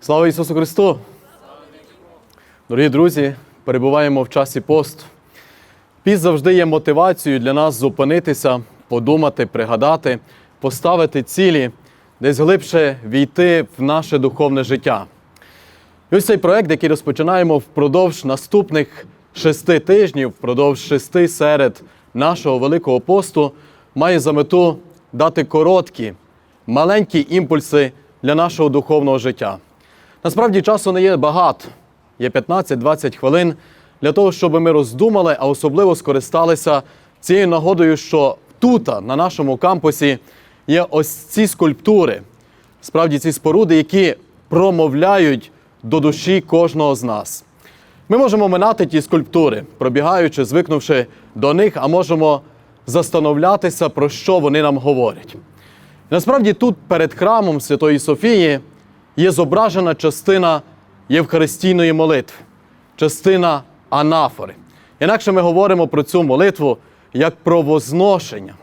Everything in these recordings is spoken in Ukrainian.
Слава Ісусу Христу! Дорогі друзі, перебуваємо в часі посту. Піст завжди є мотивацією для нас зупинитися, подумати, пригадати, поставити цілі, десь глибше війти в наше духовне життя. І ось цей проект, який розпочинаємо впродовж наступних шести тижнів, впродовж шести серед нашого Великого посту, має за мету дати короткі, маленькі імпульси для нашого духовного життя. Насправді часу не є багато, є 15-20 хвилин для того, щоб ми роздумали, а особливо скористалися цією нагодою, що тут, на нашому кампусі, є ось ці скульптури, справді ці споруди, які промовляють до душі кожного з нас. Ми можемо минати ті скульптури, пробігаючи, звикнувши до них, а можемо застановлятися, про що вони нам говорять. Насправді тут перед храмом Святої Софії зображена частина Євхаристійної молитви, частина анафори. Інакше ми говоримо про цю молитву як про возношення.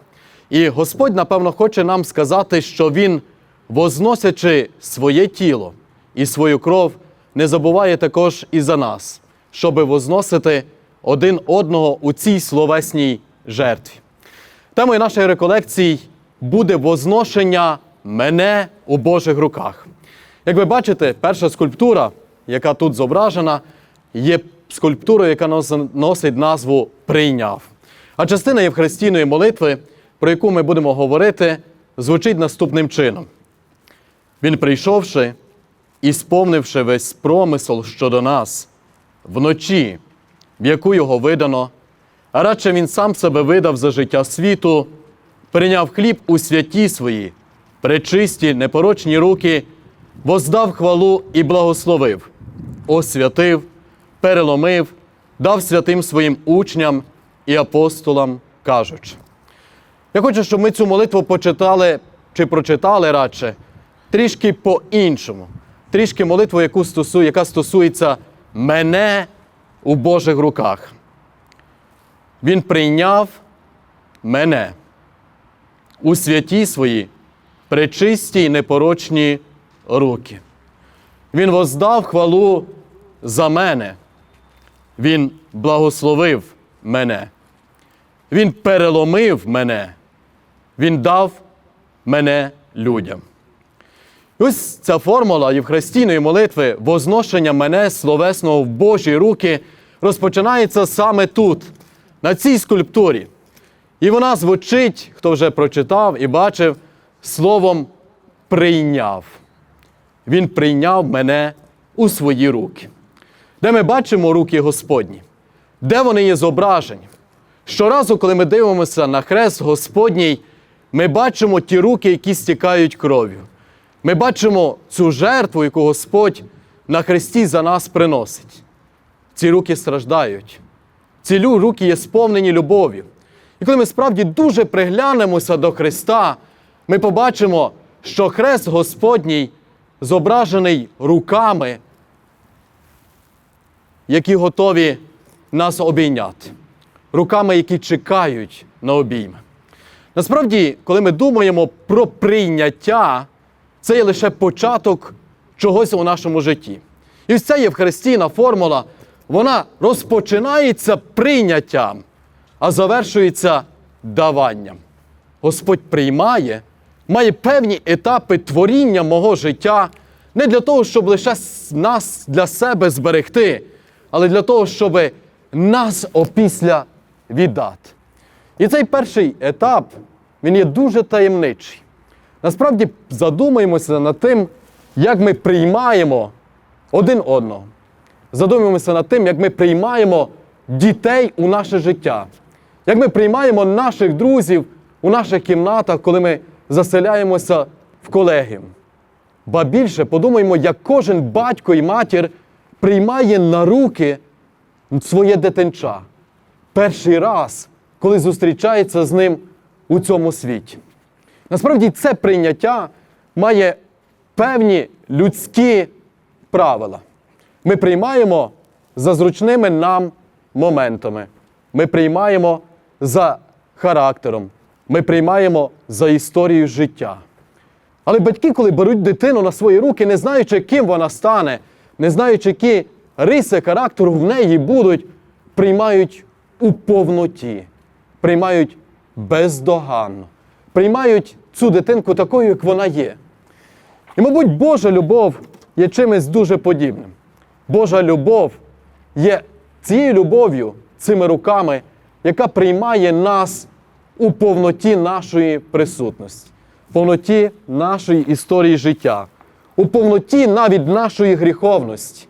І Господь, напевно, хоче нам сказати, що Він, возносячи своє тіло і свою кров, не забуває також і за нас, щоби возносити один одного у цій словесній жертві. Темою нашої реколекції буде возношення мене у Божих руках. Як ви бачите, перша скульптура, яка тут зображена, є скульптурою, яка носить назву Прийняв. А частина Євхаристійної молитви, про яку ми будемо говорити, звучить наступним чином: Він, прийшовши і сповнивши весь промисел щодо нас вночі, в яку його видано, а радше він сам себе видав за життя світу, прийняв хліб у святі свої, пречисті, непорочні руки, воздав хвалу і благословив, освятив, переломив, дав святим своїм учням і апостолам, кажучи. Я хочу, щоб ми цю молитву почитали чи прочитали радше трішки по-іншому. Трішки молитву, яку стосує, яка стосується мене у Божих руках. Він прийняв мене у святі свої пречисті й непорочні руки. Він воздав хвалу за мене. Він благословив мене. Він переломив мене. Він дав мене людям. Ось ця формула Євхаристійної молитви, возношення мене словесного в Божі руки, розпочинається саме тут, на цій скульптурі. І вона звучить, хто вже прочитав і бачив, словом прийняв. Він прийняв мене у свої руки. Де ми бачимо руки Господні? Де вони є зображені? Щоразу, коли ми дивимося на хрест Господній, ми бачимо ті руки, які стікають кров'ю. Ми бачимо цю жертву, яку Господь на хресті за нас приносить. Ці руки страждають. Ці руки є сповнені любов'ю. І коли ми справді дуже приглянемося до Христа, ми побачимо, що хрест Господній зображений руками, які готові нас обійняти, руками, які чекають на обійми. Насправді, коли ми думаємо про прийняття, це є лише початок чогось у нашому житті. І ось ця Євхаристійна формула, вона розпочинається прийняттям, а завершується даванням. Господь приймає, має певні етапи творіння мого життя не для того, щоб лише нас для себе зберегти, але для того, щоб нас опісля віддати. І цей перший етап, він є дуже таємничий. Насправді задумаємося над тим, як ми приймаємо один одного. Задумаємося над тим, як ми приймаємо дітей у наше життя, як ми приймаємо наших друзів у наших кімнатах, коли ми заселяємося в колегіум. Ба більше подумаємо, як кожен батько і матір приймає на руки своє дитинча перший раз, коли зустрічається з ним у цьому світі. Насправді це прийняття має певні людські правила. Ми приймаємо за зручними нам моментами. Ми приймаємо за характером. Ми приймаємо за історією життя. Але батьки, коли беруть дитину на свої руки, не знаючи, ким вона стане, не знаючи, які риси характеру в неї будуть, приймають у повноті, приймають бездоганно, приймають цю дитинку такою, як вона є. І, мабуть, Божа любов є чимось дуже подібним. Божа любов є цією любов'ю, цими руками, яка приймає нас у повноті нашої присутності, в повноті нашої історії життя, у повноті навіть нашої гріховності.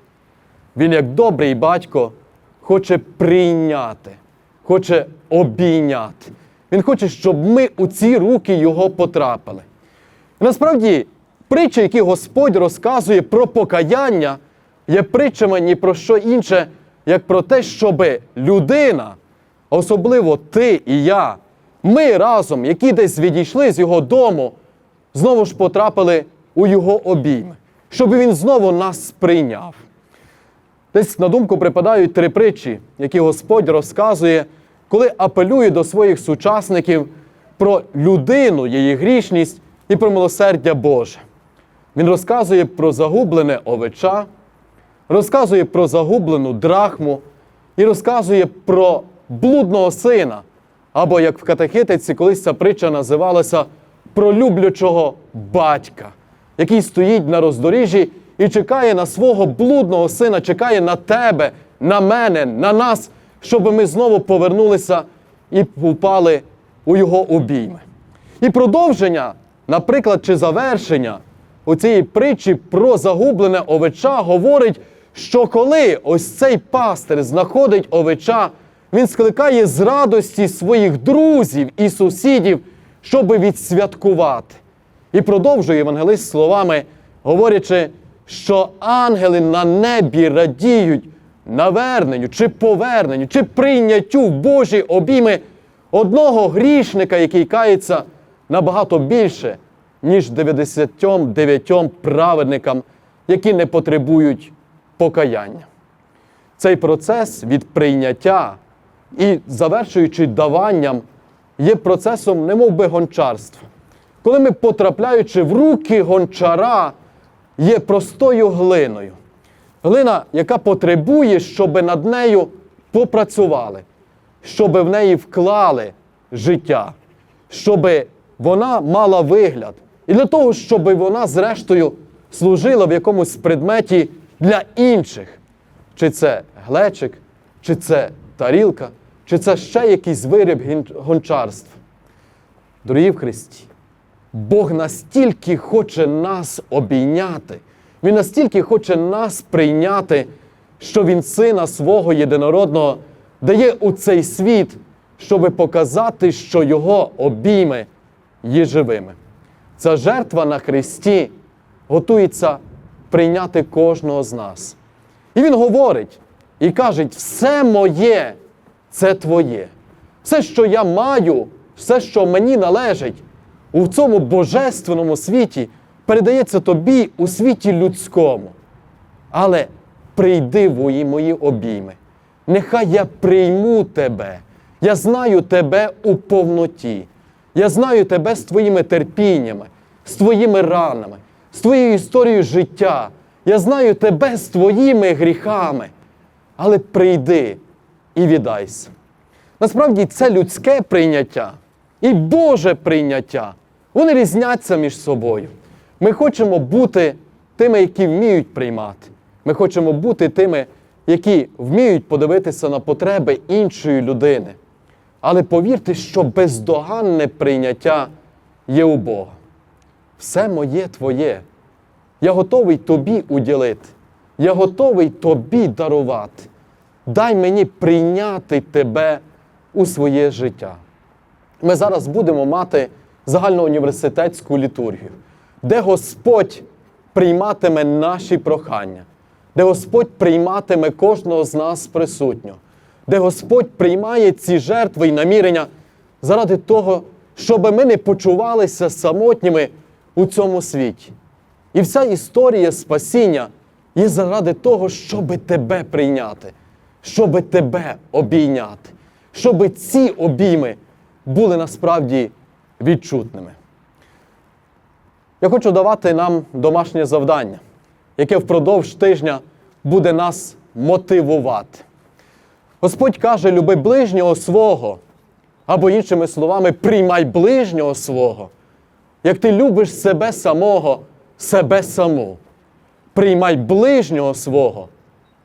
Він, як добрий батько, хоче прийняти, хоче обійняти. Він хоче, щоб ми у ці руки його потрапили. І насправді, притчі, які Господь розказує про покаяння, є притчами ні про що інше, як про те, щоб людина, особливо ти і я, ми разом, які десь відійшли з його дому, знову ж потрапили у його обійми, щоб він знову нас сприйняв. Десь на думку припадають три притчі, які Господь розказує, коли апелює до своїх сучасників про людину, її грішність і про милосердя Боже. Він розказує про загублене овеча, розказує про загублену драхму і розказує про блудного сина. Або, як в катехитиці, колись ця притча називалася про люблячого батька, який стоїть на роздоріжжі і чекає на свого блудного сина, чекає на тебе, на мене, на нас, щоб ми знову повернулися і впали у його обійми. І продовження, наприклад, чи завершення у цієї притчі про загублене овеча говорить, що коли ось цей пастир знаходить овеча, він скликає з радості своїх друзів і сусідів, щоб відсвяткувати. І продовжує євангелист словами, говорячи, що ангели на небі радіють наверненню, чи поверненню, чи прийняттю в Божі обійми одного грішника, який кається набагато більше, ніж 99 праведникам, які не потребують покаяння. Цей процес від прийняття і завершуючи даванням, є процесом немов би гончарства. Коли ми, потрапляючи в руки гончара, є простою глиною. Глина, яка потребує, щоб над нею попрацювали, щоб в неї вклали життя, щоб вона мала вигляд. І для того, щоб вона, зрештою, служила в якомусь предметі для інших. Чи це глечик, чи це тарілка, чи це ще якийсь виріб гончарства. Дорогі в Христі, Бог настільки хоче нас обійняти, Він настільки хоче нас прийняти, що Він Сина свого єдинородного дає у цей світ, щоб показати, що Його обійми є живими. Ця жертва на Христі готується прийняти кожного з нас. І Він говорить і каже: все моє це твоє. Все, що я маю, все, що мені належить у цьому божественному світі, передається тобі у світі людському. Але прийди в мої обійми. Нехай я прийму тебе. Я знаю тебе у повноті. Я знаю тебе з твоїми терпіннями, з твоїми ранами, з твоєю історією життя. Я знаю тебе з твоїми гріхами. Але прийди і віддайся. Насправді це людське прийняття і Боже прийняття. Вони різняться між собою. Ми хочемо бути тими, які вміють приймати. Ми хочемо бути тими, які вміють подивитися на потреби іншої людини. Але повірте, що бездоганне прийняття є у Бога. Все моє твоє. Я готовий тобі уділити. Я готовий тобі дарувати. Дай мені прийняти тебе у своє життя. Ми зараз будемо мати загальноуніверситетську літургію, де Господь прийматиме наші прохання, де Господь прийматиме кожного з нас присутнього, де Господь приймає ці жертви і намірення заради того, щоб ми не почувалися самотніми у цьому світі. І вся історія спасіння є заради того, щоб тебе прийняти, щоб тебе обійняти, щоб ці обійми були насправді відчутними. Я хочу давати нам домашнє завдання, яке впродовж тижня буде нас мотивувати. Господь каже: люби ближнього свого, або іншими словами, приймай ближнього свого. Як ти любиш себе самого, себе саму. Приймай ближнього свого,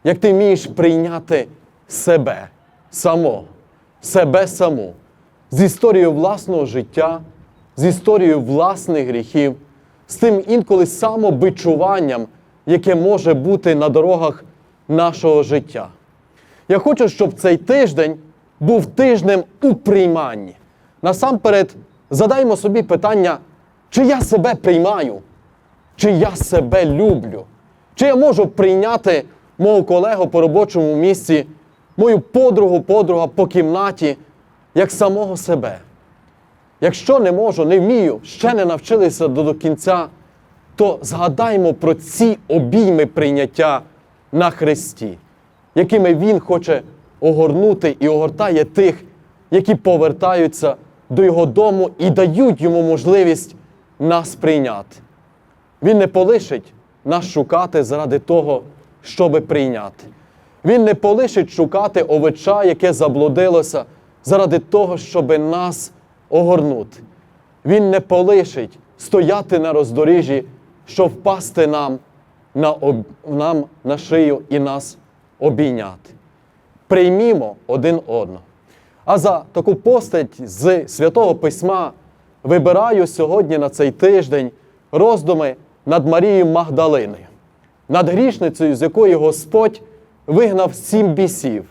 як ти вмієш прийняти себе самого, себе саму, з історією власного життя, з історією власних гріхів, з тим інколи самобичуванням, яке може бути на дорогах нашого життя. Я хочу, щоб цей тиждень був тижнем у прийманні. Насамперед, задаймо собі питання, чи я себе приймаю, чи я себе люблю, чи я можу прийняти мого колегу по робочому місці, мою подругу, подруга по кімнаті, як самого себе. Якщо не можу, не вмію, ще не навчилися до, до кінця, то згадаймо про ці обійми прийняття на Христі, якими Він хоче огорнути і огортає тих, які повертаються до Його дому і дають йому можливість нас прийняти. Він не полишить нас шукати заради того, щоби прийняти. Він не полишить шукати овеча, яке заблудилося, заради того, щоби нас огорнути. Він не полишить стояти на роздоріжжі, щоб впасти нам на, об... нам на шию і нас обійняти. Приймімо один одного. А за таку постать з Святого Письма вибираю сьогодні на цей тиждень роздуми над Марією Магдалиною, над грішницею, з якої Господь вигнав сім бісів,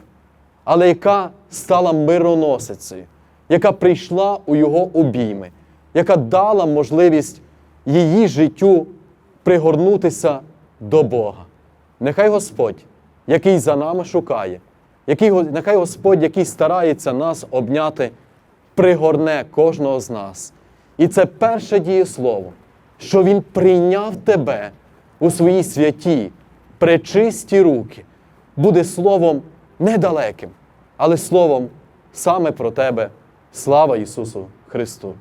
але яка стала мироносицею, яка прийшла у його обійми, яка дала можливість її життю пригорнутися до Бога. Нехай Господь, який за нами шукає, який, нехай Господь, який старається нас обняти, пригорне кожного з нас. І це перше дієслово, що Він прийняв тебе у свої святі, пречисті руки, буде словом недалеким, але словом саме про тебе. Слава Ісусу Христу!